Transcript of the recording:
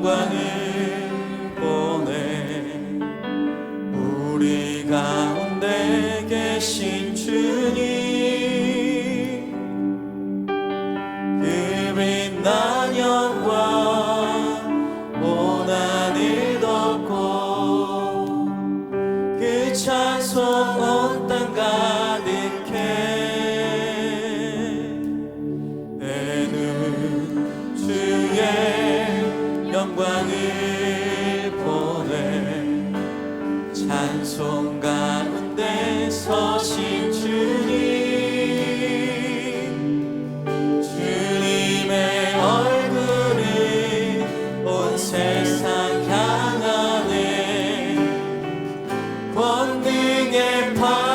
关于。 권능의 팔